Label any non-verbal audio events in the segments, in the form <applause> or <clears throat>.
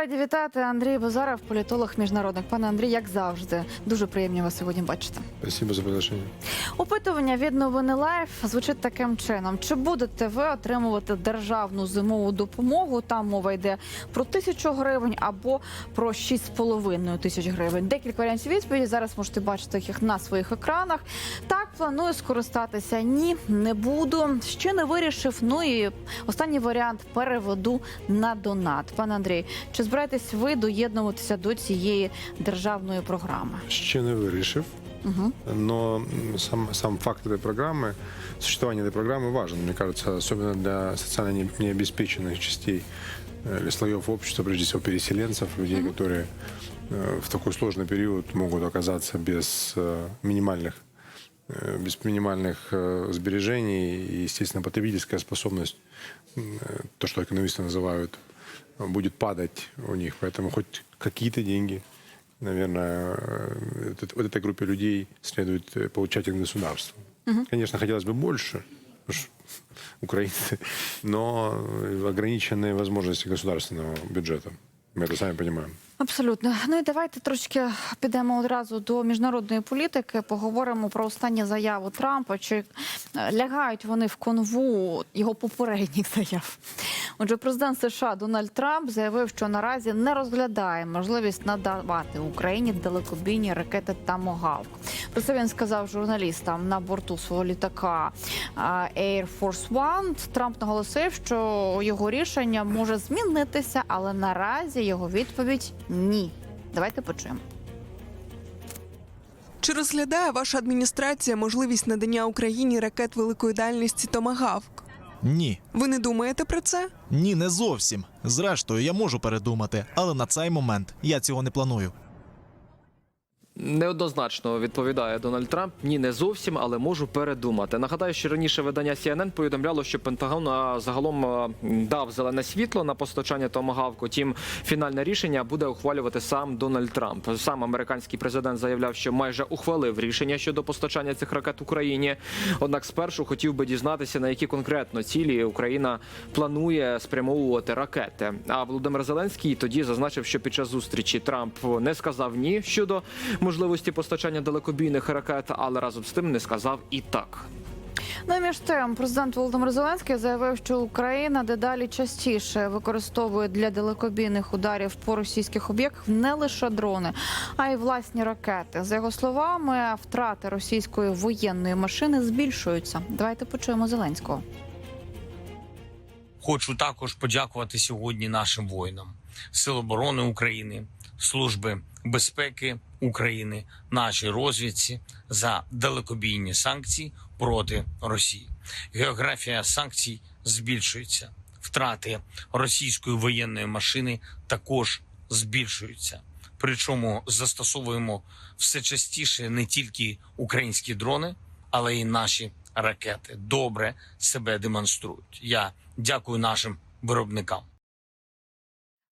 раді вітати Андрій Базаров, політолог міжнародник. Пане Андрій, як завжди, дуже приємно вас сьогодні бачити. Спасибо за приглашение. Опитування від новини Лайф звучить таким чином: чи будете ви отримувати державну зимову допомогу? Там мова йде про тисячу гривень або про 6,5 тисяч гривень. Декілька варіантів відповіді. Зараз можете бачити їх на своїх екранах. Так, планую скористатися. Ні, не буду. Ще не вирішив. Ну і останній варіант переведу на донат. Пане Андрій, чи збираєтесь ви доєднуватися до цієї державної програми? Ще не вирішив, Угу. но м, сам, сам факт этой программы, существование этой программы важен, мне кажется, особенно для социально не- необеспеченных частей э, или слоев общества, прежде всего переселенцев, людей, которые э, в такой сложный период могут оказаться без э, минимальных э, без минимальных э, сбережений и, естественно, потребительская способность, м, э, то, что экономисты называют, э, будет падать у них. Поэтому хоть какие-то деньги, наверное, э, вот эт- вот этой группе людей следует э, получать от государства. Конечно, хотелось бы больше, потому что <laughs> украинцы, но э, ограниченные возможности государственного бюджета. Мы это сами понимаем. Абсолютно. Ну і давайте трошки підемо одразу до міжнародної політики. Поговоримо про останню заяву Трампа. Чи е, лягають вони в конву його попередніх заяв? Отже, президент США Дональд Трамп заявив, що наразі не розглядає можливість надавати Україні далекобійні ракети Тамогавк. Про це він сказав журналістам на борту свого літака а, Air Force One. Трамп наголосив, що його рішення може змінитися, але наразі його відповідь ні. Давайте почуємо. Чи розглядає ваша адміністрація можливість надання Україні ракет великої дальності Томагавк? Ні, Ви не думаєте про це? ні, не зовсім. Зрештою, я можу передумати, але на цей момент я цього не планую. Неоднозначно відповідає Дональд Трамп. Ні, не зовсім, але можу передумати. Нагадаю, що раніше видання CNN повідомляло, що Пентагон загалом дав зелене світло на постачання томагавку. Тім фінальне рішення буде ухвалювати сам Дональд Трамп. Сам американський президент заявляв, що майже ухвалив рішення щодо постачання цих ракет Україні. Однак спершу хотів би дізнатися, на які конкретно цілі Україна планує спрямовувати ракети. А Володимир Зеленський тоді зазначив, що під час зустрічі Трамп не сказав ні щодо можливості постачання далекобійних ракет, але разом з тим не сказав і так. Ну і між тим, президент Володимир Зеленський заявив, що Україна дедалі частіше використовує для далекобійних ударів по російських об'єктах не лише дрони, а й власні ракети. За його словами, втрати російської воєнної машини збільшуються. Давайте почуємо Зеленського. Хочу також подякувати сьогодні нашим воїнам Сил оборони України, Служби безпеки України, нашій розвідці за далекобійні санкції проти Росії. Географія санкцій збільшується. Втрати російської воєнної машини також збільшуються. Причому застосовуємо все частіше не тільки українські дрони, але й наші ракети добре себе демонструють. Я дякую нашим виробникам.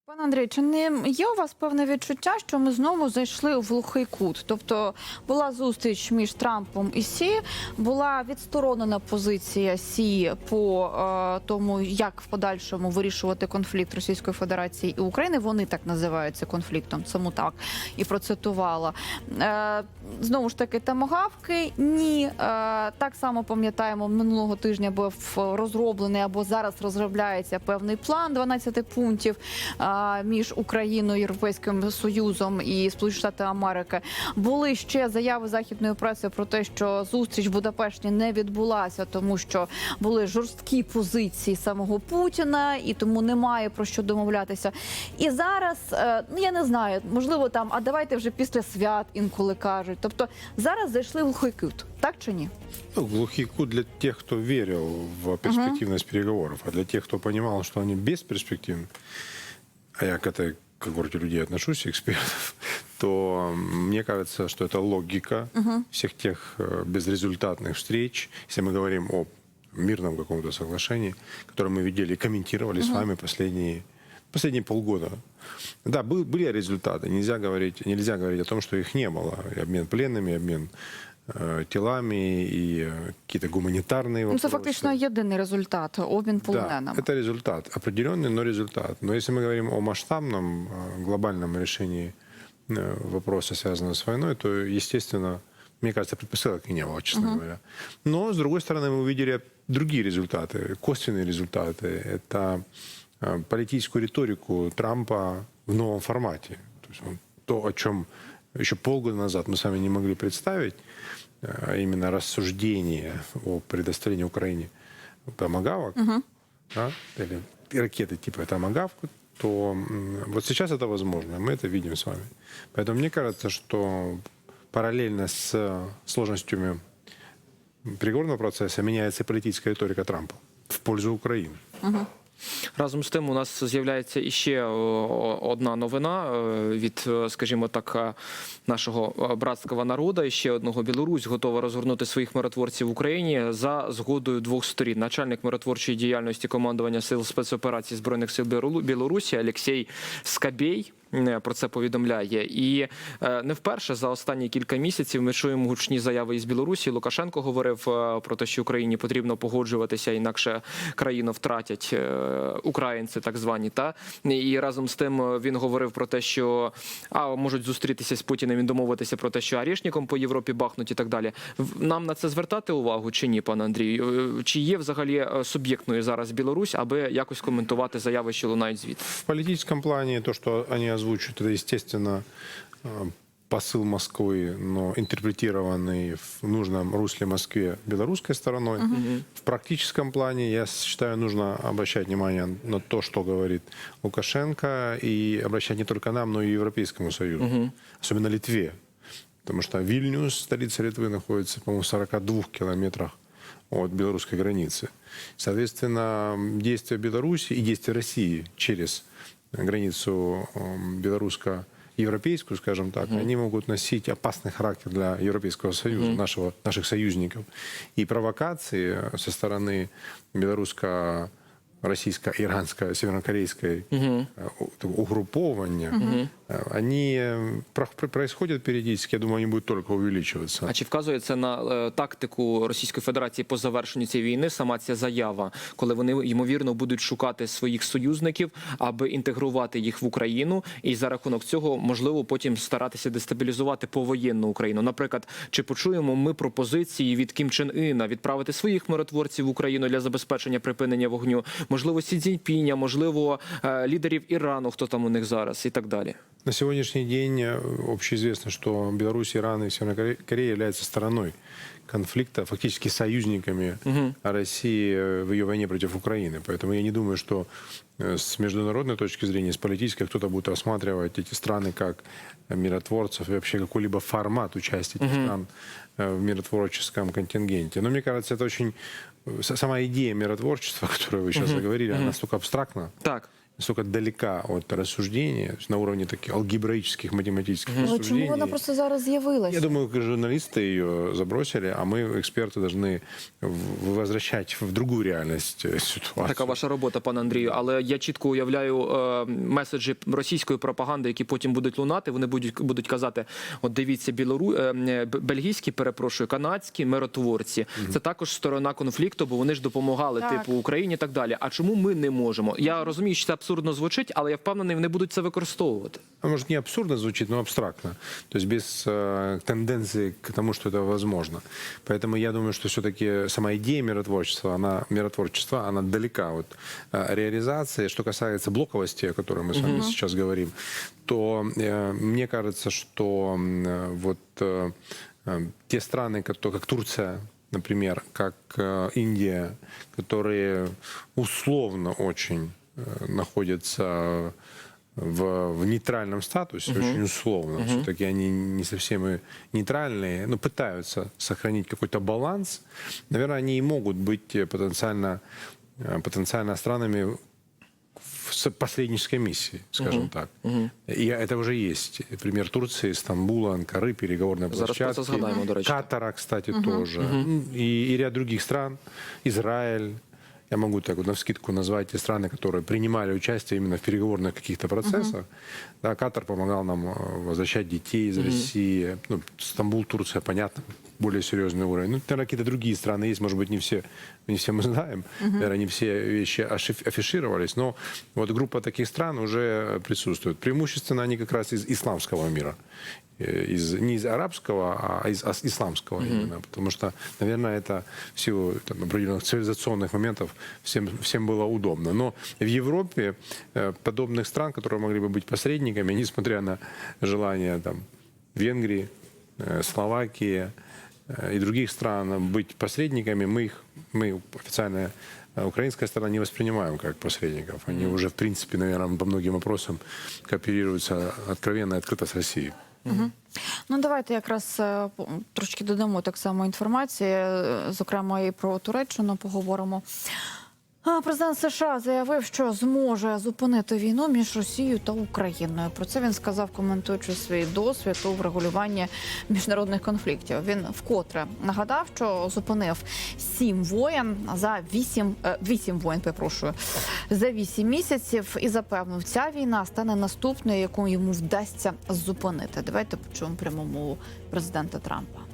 Пане Андрій, чи не є у вас певне відчуття, що ми знову зайшли в глухий кут? Тобто була зустріч між Трампом і Сі, була відсторонена позиція Сі по е, тому, як в подальшому вирішувати конфлікт Російської Федерації і України. Вони так називаються конфліктом, саму так і процитувала. Е, знову ж таки, тамагавки ні. Е, так само пам'ятаємо, минулого тижня був розроблений або зараз розробляється певний план 12 пунктів е, між Україною, Європейським Союзом і Сполучені Штати Америки. Були ще заяви західної преси про те, що зустріч в Будапешті не відбулася, тому що були жорсткі позиції самого Путіна, і тому немає про що домовлятися. І зараз е, ну я не знаю, можливо, там, а давайте вже після свят інколи кажуть. Тобто зараз зайшли в глухий кут, так чи ні? Ну, глухий кут для тех, кто верил в перспективность переговоров, а для тех, кто понимал, что они бесперспективны, а я к этой когорте людей отношусь, экспертов, <laughs> то мне кажется, что это логика всех тех э, безрезультатных встреч, если мы говорим о мирном каком-то соглашении, которое мы видели и комментировали с вами последние последние полгода. Да, был- были результаты. Нельзя говорить, нельзя говорить о том, что их не было. И обмен пленными, и обмен телами и э, какие-то гуманитарные Ну, вопросы. це фактично єдиний результат обмін полоненими. Да, это результат, определенный, но результат. Но если мы говорим о масштабном, э, глобальном решении э, вопроса, связанного с войной, то, естественно, мне кажется, предпосылок и не было, честно говоря. Но, с другой стороны, мы увидели другие результаты, косвенные результаты. Это э, политическую риторику Трампа в новом формате. То, есть он- то, о чем еще полгода назад мы с вами не могли представить, а именно рассуждение о предоставлении Украине томагавок, да, или ракеты типа томагавку, то вот сейчас это возможно, мы это видим с вами. Поэтому мне кажется, что параллельно с сложностями переговорного процесса меняется и политическая риторика Трампа в пользу Украины. Разом з тим, у нас з'являється іще о, одна новина е, від, е, скажімо так, е, нашого е, братського народу. Ще одного Білорусь готова розгорнути своїх миротворців в Україні за згодою двох сторін. Начальник миротворчої діяльності командування сил спецоперацій збройних сил Білору- Білорусі Олексій Скабєй. Е, Про це повідомляє, і е, не вперше за останні кілька місяців ми чуємо гучні заяви із Білорусі. Лукашенко говорив е, про те, що Україні потрібно погоджуватися, інакше країну втратять українці, так звані. Та і разом з тим він говорив про те, що а можуть зустрітися з Путіним і домовитися про те, що арішником по Європі бахнуть і так далі. Нам на це звертати увагу чи ні, пане Андрію? Чи є взагалі суб'єктною зараз Білорусь, аби якось коментувати заяви, що лунають звідти? В политическом плане то, что они озвучивают, это, естественно, э, посыл Москвы, но интерпретированный в нужном русле Москве белорусской стороной. В практическом плане, я считаю, нужно обращать внимание на то, что говорит Лукашенко, и обращать не только нам, но и Европейскому Союзу, особенно Литве. Потому что Вильнюс, столица Литвы, находится, по-моему, в 42 километрах от белорусской границы. Соответственно, действия Беларуси и действия России через границу эм, белорусско-европейскую, скажем так, они могут носить опасный характер для Европейского Союза, нашего, наших союзников. И провокации со стороны белорусско российско-иранской, северокорейской э, у- угрупования, э, они э, про- происходят периодически, я думаю, они будут только увеличиваться. А чи вказує це на е, тактику Російської Федерації по завершенню цієї війни? Сама ця заява, коли вони ймовірно будуть шукати своїх союзників, аби інтегрувати їх в Україну, і за рахунок цього можливо потім старатися дестабілізувати повоєнну Україну. Наприклад, чи почуємо ми пропозиції від Кім Чен Іна відправити своїх миротворців в Україну для забезпечення припинення вогню? Можливо, Сі Цзіньпіня, можливо, е, лідерів Ірану, хто там у них зараз, і так далі. На сегодняшний день э, общеизвестно, что Беларусь, Иран и Северная Коре- Корея являются стороной конфликта, фактически союзниками России э, в ее войне против Украины. Поэтому я не думаю, что э, с международной точки зрения, с политической, кто-то будет рассматривать эти страны как миротворцев и вообще какой-либо формат участия этих стран э, в миротворческом контингенте. Но мне кажется, это очень... Сама идея миротворчества, <laughs> о которой вы сейчас заговорили, она настолько абстрактна, Так. настолько далека от рассуждения, то есть на уровне таких алгебраических, математических Але чому рассуждений. вона просто зараз з'явилася? Я думаю, как журналисты ее забросили, а мы, эксперты, должны в- возвращать в другую реальность э, ситуацию. Така ваша робота, пане Андрію. Але я чітко уявляю е, меседжі російської пропаганди, які потім будуть лунати. Вони будуть будуть казати: от дивіться, білору е, е, б- бельгійські, перепрошую, канадські миротворці. Це також сторона конфлікту, бо вони ж допомагали Так. типу Україні і так далі. А чому ми не можемо? Я розумію, що це абсурдно звучить, але я впевнений, вони будуть це використовувати. А может, не абсурдно звучит, но абстрактно. То есть без э, тенденции к тому, что это возможно. Поэтому я думаю, что все-таки сама идея миротворчества, она, миротворчества, она далека от э, реализации. Что касается блоковости, о которой мы с вами сейчас говорим, то э, мне кажется, что э, вот э, э, те страны, которые, как Турция, например, как э, Индия, которые условно очень находятся в, в нейтральном статусе, очень условно. Все-таки они не совсем и нейтральные, но пытаются сохранить какой-то баланс. Наверное, они и могут быть э, потенциально, э, потенциально странами в посреднической миссии, скажем так. И это уже есть. Пример Турции, Стамбула, Анкары, переговорной Зараз площадки. згадаємо. Катара, кстати, тоже. И, и ряд других стран. Израиль. Я могу так вот на вскидку назвать те страны, которые принимали участие именно в переговорных каких-то процессах. Да, Катар помогал нам э, возвращать детей из России. Ну, Стамбул, Турция, понятно. более серьезный уровень. Ну, наверное, какие-то другие страны есть, может быть, не все, не все мы знаем, наверное, не все вещи афишировались, но вот группа таких стран уже присутствует. Преимущественно они как раз из исламского мира. Э, Из, не из арабского, а из ас- исламского именно. Потому что, наверное, это в силу там, определенных цивилизационных моментов всем, всем было удобно. Но в Европе э, подобных стран, которые могли бы быть посредниками, несмотря на желание там, Венгрии, э, Словакии и других стран быть посредниками, мы их, мы официальная э, украинская сторона не воспринимаем как посредников. Они уже, в принципе, наверное, по многим вопросам кооперируются откровенно и открыто с Россией. Ну давайте якраз е, по- трошки додамо так само інформації, е, зокрема і про Туреччину поговоримо. Президент США заявив, що зможе зупинити війну між Росією та Україною. Про це він сказав, коментуючи свій досвід у врегулюванні міжнародних конфліктів. Він вкотре нагадав, що зупинив сім воєн за вісім е, вісім воєн, перепрошую, за вісім місяців і запевнив, ця війна стане наступною, яку йому вдасться зупинити. Давайте почуємо пряму мову президента Трампа.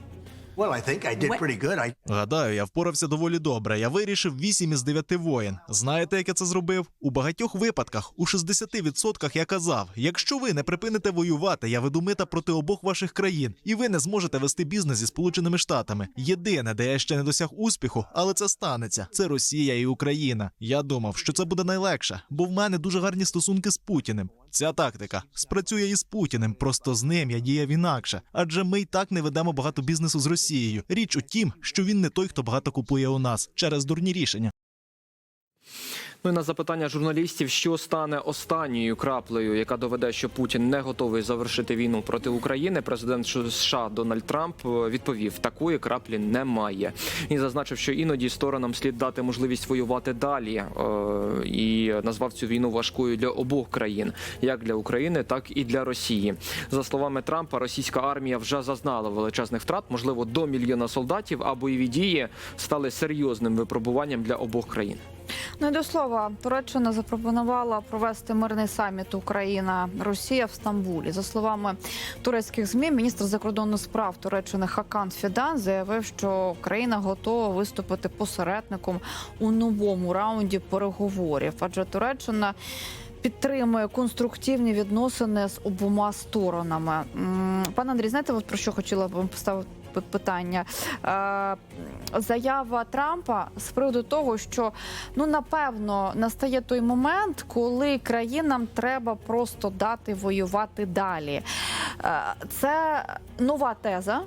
Гадаю, я впорався доволі добре. Я вирішив 8 із 9 воєн. Знаєте, як я це зробив? У багатьох випадках, у 60% я казав: якщо ви не припините воювати, я веду мита проти обох ваших країн, і ви не зможете вести бізнес зі Сполученими Штатами. Єдине, де я ще не досяг успіху, але це станеться. Це Росія і Україна. Я думав, що це буде найлегше, бо в мене дуже гарні стосунки з Путіним. Ця тактика спрацює із Путіним, просто з ним я діяв інакше. Адже ми й так не ведемо багато бізнесу з Росією. Річ у тім, що він не той, хто багато купує у нас через дурні рішення. Ну і на запитання журналістів, що стане останньою краплею, яка доведе, що Путін не готовий завершити війну проти України. Президент США Дональд Трамп е, відповів: такої краплі немає. Він зазначив, що іноді сторонам слід дати можливість воювати далі, е, і назвав цю війну важкою для обох країн, як для України, так і для Росії. За словами Трампа, російська армія вже зазнала величезних втрат, можливо, до мільйона солдатів, а бойові дії стали серйозним випробуванням для обох країн. Ну і до слова, Туреччина запропонувала провести мирний саміт Україна Росія в Стамбулі. За словами турецьких змі, міністр закордонних справ Туреччини Хакан Фідан заявив, що країна готова виступити посередником у новому раунді переговорів, адже Туреччина. Підтримує конструктивні відносини з обома сторонами. Пане Андрій, знаєте, от про що хотіла б поставити питання? Е, Заява Трампа з приводу того, що ну напевно настає той момент, коли країнам треба просто дати воювати далі. Е, Це нова теза.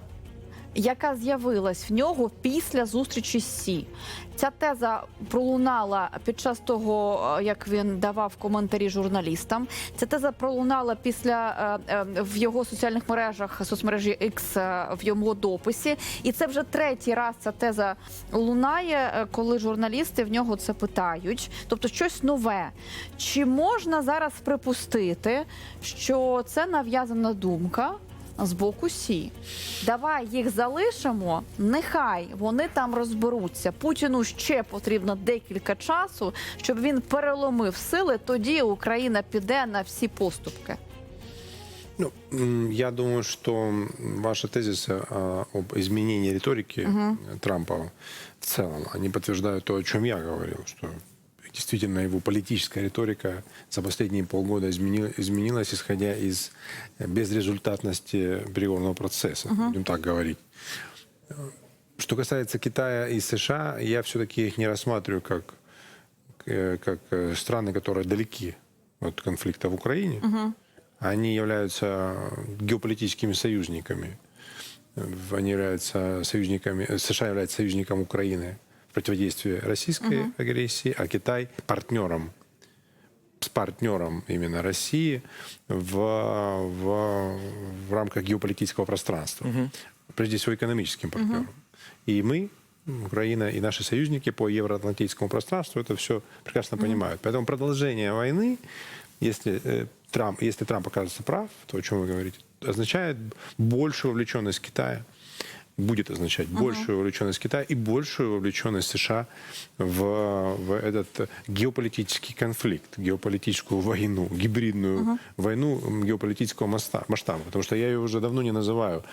Яка з'явилась в нього після зустрічі з Сі. Ця теза пролунала під час того, е, як він давав коментарі журналістам. Ця теза пролунала після е, е, в його соціальних мережах соцмережі X в його дописі. І це вже третій раз ця теза лунає, коли журналісти в нього це питають. Тобто щось нове. Чи можна зараз припустити, що це нав'язана думка? З боку Сі, давай їх залишимо. Нехай вони там розберуться. Путіну ще потрібно декілька часу, щоб він переломив сили. Тоді Україна піде на всі поступки. Ну, я думаю, что м, ваши тезисы об изменении риторики Трампа в целом, они подтверждают то, о чем я говорил, что действительно его политическая риторика за последние полгода измени- изменилась, исходя из э, безрезультатности переговорного процесса, будем так говорить. Что касается Китая и США, я все-таки их не рассматриваю как, э, как э, страны, которые далеки от конфликта в Украине. Они являются геополитическими союзниками. Они являются союзниками, США является союзником Украины в противодействии российской агрессии, а Китай партнером с партнером именно России в, в, в рамках геополитического пространства. Прежде всего экономическим партнером. И мы, Украина и наши союзники по евроатлантическому пространству это все прекрасно понимают. Поэтому продолжение войны, если, э, Трамп, если Трамп окажется прав, то, о чем вы говорите, означает большую вовлеченность Китая будет означать большую вовлеченность Китая и большую вовлеченность США в, в этот геополитический конфликт, геополитическую войну, гибридную войну геополитического масштаба. Потому что я ее уже давно не называю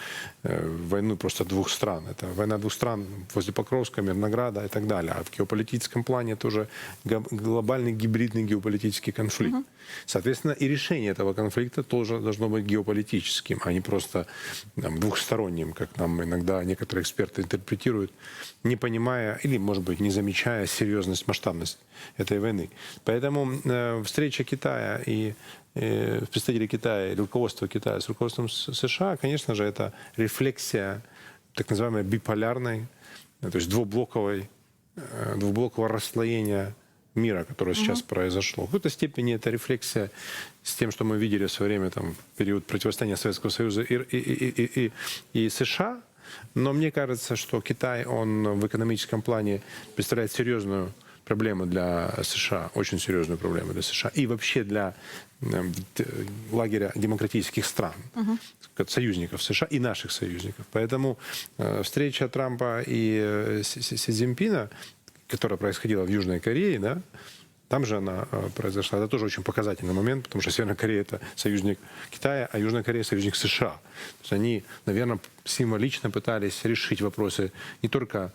э, войну просто двух стран. Это война двух стран возле Покровска, Мирнограда и так далее. А в геополитическом плане это уже глобальный гибридный геополитический конфликт. Соответственно, и решение этого конфликта тоже должно быть геополитическим, а не просто там, двухсторонним, как нам иногда некоторые эксперты интерпретируют, не понимая или, может быть, не замечая серьезность, масштабность этой войны. Поэтому э, встреча Китая и э, представителей Китая, или руководства Китая с руководством США, конечно же, это рефлексия так называемой биполярной, э, то есть двублоковой, э, двублокового расслоения мира, которое сейчас произошло. В какой-то степени это рефлексия с тем, что мы видели в свое время, там, в период противостояния Советского Союза и, и, и, и, и, и США. Но мне кажется, что Китай, он в экономическом плане представляет серьезную проблему для США, очень серьезную проблему для США и вообще для э, т- лагеря демократических стран, как союзников США и наших союзников. Поэтому э, встреча Трампа и э, Си Си- Си Цзиньпина, которая происходила в Южной Корее, да, там же она э, произошла. Это тоже очень показательный момент, потому что Северная Корея это союзник Китая, а Южная Корея союзник США. То есть они, наверное, символично пытались решить вопросы не только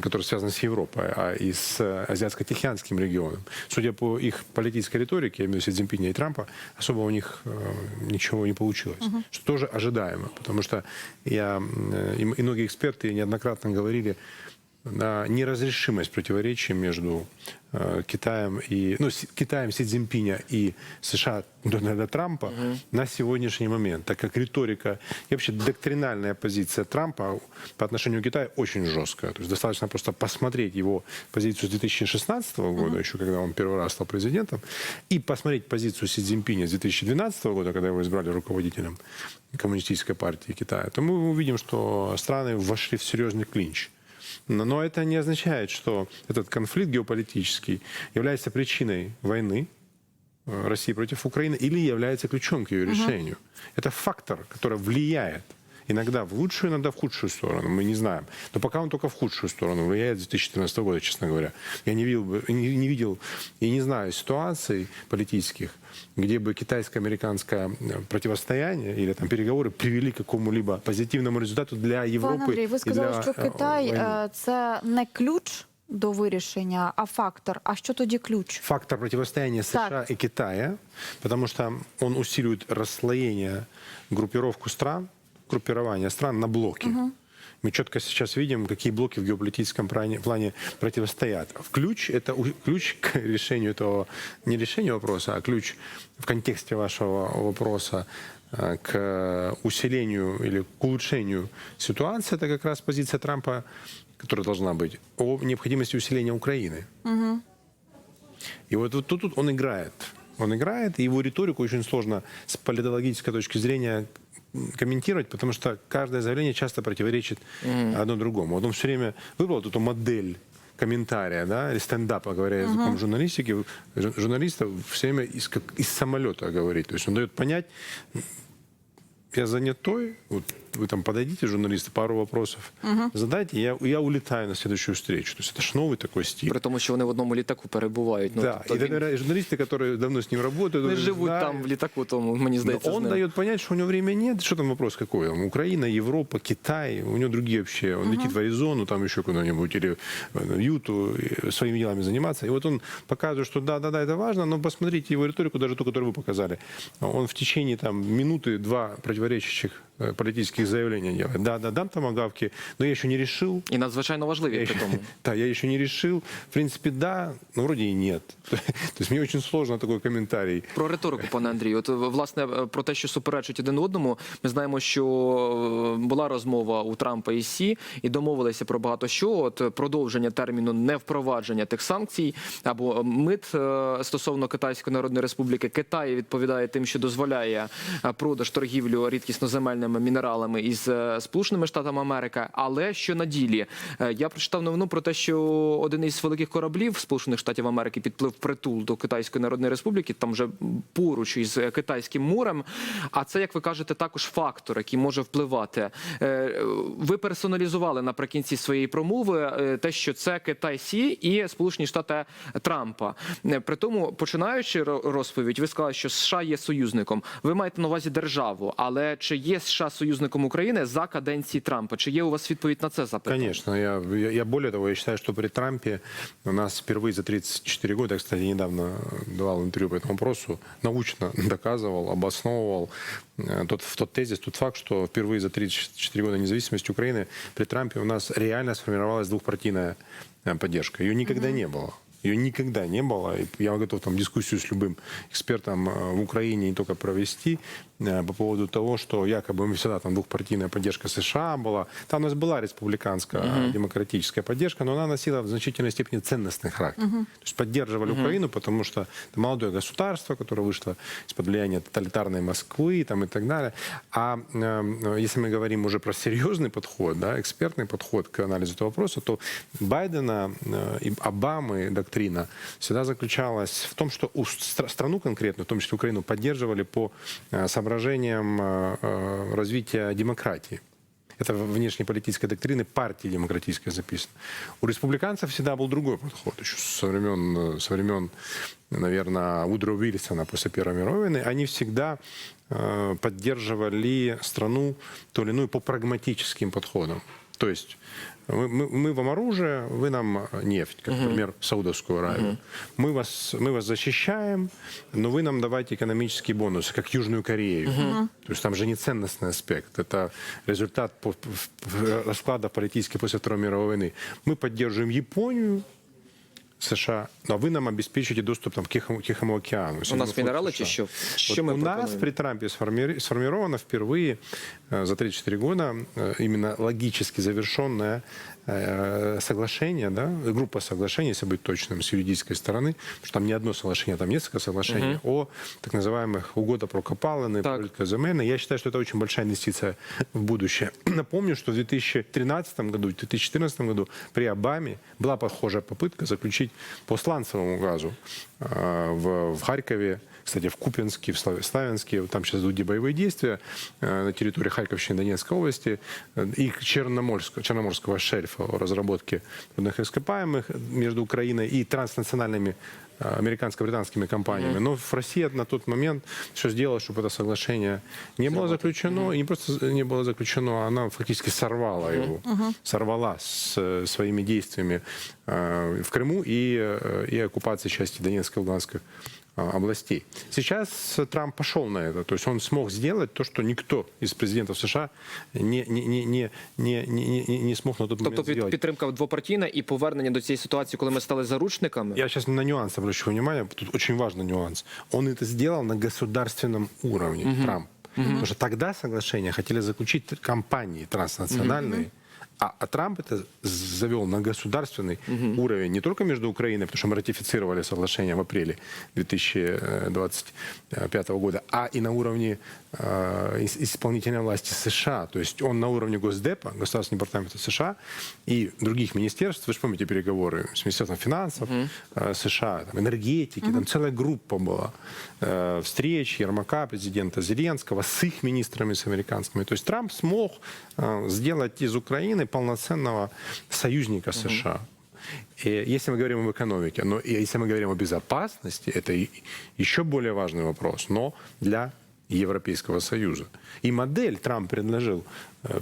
которые связаны с Европой, а и с э, Азиатско-Тихоокеанским регионом. Судя по их политической риторике, я имею в виду Цзиньпиня и Трампа, особо у них э, ничего не получилось. Что тоже ожидаемо, потому что я и и многие эксперты неоднократно говорили, на неразрешимость противоречий между э, Китаем и ну, Китаем Си Цзиньпиня и США Дональда Трампа на сегодняшний момент, так как риторика и вообще доктринальная позиция Трампа по отношению к Китаю очень жесткая. То есть достаточно просто посмотреть его позицию с 2016 года, еще когда он первый раз стал президентом, и посмотреть позицию Си Цзиньпиня с 2012 года, когда его избрали руководителем коммунистической партии Китая, то мы увидим, что страны вошли в серьезный клинч. Но, но это не означает, что этот конфликт геополитический является причиной войны э, России против Украины или является ключом к ее решению. Это фактор, который влияет иногда в лучшую, иногда в худшую сторону. Мы не знаем. Но пока он только в худшую сторону влияет с 2014 года, честно говоря. Я не видел, бы- не, не видел и не знаю ситуаций политических, где бы китайско-американское э, противостояние или там переговоры привели к какому-либо позитивному результату для Европы. Пане Андрій, ви и сказали, для, що э, Китай войны. е, це не ключ до вирішення, а фактор. А що тоді ключ? фактор противостояния США Так. и Китая, потому что он усиливает расслоение, группировку стран, группирование стран на блоки. Мы четко сейчас видим, какие блоки в геополитическом плане, противостоят. Ключ это ключ к решению этого не решению вопроса, а ключ в контексте вашего вопроса э, к усилению или к улучшению ситуации. Это как раз позиция Трампа, которая должна быть о необходимости усиления Украины. И вот, вот тут, тут он играет. Он играет, и его риторику очень сложно с политологической точки зрения комментировать, потому что каждое заявление часто противоречит одно другому. Вот он все время выбрал вот эту модель комментария, да, или стендапа, говоря языком журналистики, жу- журналистов все время из, как, из самолета говорит. То есть он дает понять, я занятой, вот вы там подойдите, журналисты, пару вопросов задайте, я, я улетаю на следующую встречу. То есть это ж новый такой стиль. При тому, що вони в одному літаку перебувають. Ну, да, тобто и він наверное, журналисты, которые давно с ним работают, не уже живуть знают. там в літаку, тому мені Но здається, з он ним. дает понять, что у него времени нет. Что там вопрос какой? Там Украина, Европа, Китай. У него другие вообще. Он летит в Аризону, там еще куда-нибудь, или в Юту, и своими делами заниматься. И вот он показывает, что да, да, да, это важно, но посмотрите его риторику, даже ту, которую вы показали. Он в течение там, минуты, два противоречащих э, политических заявления делает. Да, да, дам томагавки, но я еще не решил. І надзвичайно Я важливі при тому. <laughs> да, я еще не решил. В принципе, да, но вроде и нет. <laughs> То есть мне очень сложно такой комментарий. Про риторику, пане Андрію, от власне е, про те, що суперечить один одному. Ми знаємо, що е, була розмова у Трампа і Сі, і домовилися про багато що. От продовження терміну невпровадження тих санкцій або е, мит е, стосовно Китайської Народної Республіки. Китай відповідає тим, що дозволяє е, продаж торгівлю рідкісноземельними корисними мінералами із е, Сполученими Штатами Америки. Але що на ділі Е, я прочитав новину про те, що один із великих кораблів Сполучених Штатів Америки підплив притул до Китайської Народної Республіки, там вже поруч із е, китайським морем. А це, як ви кажете, також фактор, який може впливати. Ви персоналізували наприкінці своєї промови те, що це Китай Сі і Сполучені Штати Трампа. При тому, починаючи розповідь, ви сказали, що США є союзником. Ви маєте на увазі державу, але чи є США союзником України за каденції Трампа? Чи є у вас відповідь на це запитання? Конечно, я, я, я более того, я считаю, что при Трампе у нас впервые за 34 года, я, кстати, недавно давал интервью по этому вопросу, научно <laughs> доказывал, обосновывал э, тот, тот тезис, тот факт, что впервые за 34 года независимости Украины при Трампе у нас реально сформировалась двухпартийная э, поддержка. Ее никогда не было. Ее никогда не было. И я готов там дискуссию с любым экспертом э, в Украине не только провести э, по поводу того, что якобы всегда там двухпартийная поддержка США была. Там у нас была республиканская демократическая поддержка, но она носила в значительной степени ценностный характер. То есть поддерживали Украину, потому что это молодое государство, которое вышло из-под влияния тоталитарной Москвы там, и так далее. А э, если мы говорим уже про серьезный подход, да, экспертный подход к анализу этого вопроса, то Байдена э, и Обамы доктрина всегда заключалась в том, что страну конкретно, в том числе Украину, поддерживали по э, соображениям э, э, развития демократии. Это внешнеполитической доктрины партии демократической записано. У республиканцев всегда был другой подход. Еще со времен, со времен наверное, Удро Уильсона после Первой мировой войны. Они всегда поддерживали страну то или иную по прагматическим подходам. То есть мы, мы- мы вам оружие, вы нам э, нефть, как, например, Саудовскую Аравию. Мы, вас, мы вас защищаем, но вы нам давайте экономические бонусы, как Южную Корею. То есть там же не ценностный аспект, это результат по- в- в- расклада политических после Второй мировой войны. Мы поддерживаем Японию, США, а вы нам обеспечите доступ там, к Тихому, Тихому океану. У Северный нас флот мінерали США. чи що? Вот Що ми у нас пропонуємо? при Трампе сформи- сформировано впервые э, за 34 года э, именно логически завершенное э, соглашение, да, группа соглашений, если быть точным, с юридической стороны, потому что там не одно соглашение, там несколько соглашений о так называемых угода про копалины, Так. про рідкоземельне. Я считаю, что это очень большая инвестиция в будущее. <clears throat> Напомню, что в 2013 году, в 2014 году при Обаме была похожая попытка заключить по сланцевому газу в, Харькове, кстати, в Купинске, в Слав- Славянске, вот там сейчас идут где боевые действия э, на территории Харьковщины и Донецкой области э, и Черноморского, Черноморского шельфа о разработке трудных ископаемых между Украиной и транснациональными э, американско-британскими компаниями. Но в России на тот момент все сделала, чтобы это соглашение не было заключено. И не просто не было заключено, а она фактически сорвала его. Сорвала с э, своими действиями э, в Крыму и, э, и оккупации части Донецкой и Луганской э, областей. Сейчас Трамп пошел на это. То есть он смог сделать то, что никто из президентов США не, не, не, не, не, не, не- не смог на тот момент Тобто під- сделать. підтримка двопартійна і повернення до цієї ситуації, коли ми стали заручниками. Я сейчас на нюанс обращу внимание. Тут очень важный нюанс. Он это сделал на государственном уровне, Трамп. Потому что тогда соглашение хотели заключить компании транснациональные. А, а Трамп это завел на государственный уровень не только между Украиной, потому что мы ратифицировали соглашение в апреле 2025 года, а и на уровне э, ис- исполнительной власти США. То есть он на уровне Госдепа, Государственного департамента США и других министерств. Вы же помните переговоры с Министерством финансов э, США, там, энергетики, там целая группа была э, встреч Ермака, президента Зеленского с их министрами, с американскими. То есть Трамп смог э, сделать из Украины полноценного союзника США. И если мы говорим об экономике, но и если мы говорим о безопасности, это и- еще более важный вопрос, но для Европейского Союза. И модель Трамп предложил э,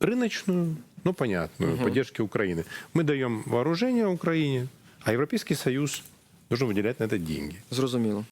рыночную, ну понятную, поддержки Украины. Мы даем вооружение Украине, а Европейский Союз должен выделять на это деньги. Зрозуміло.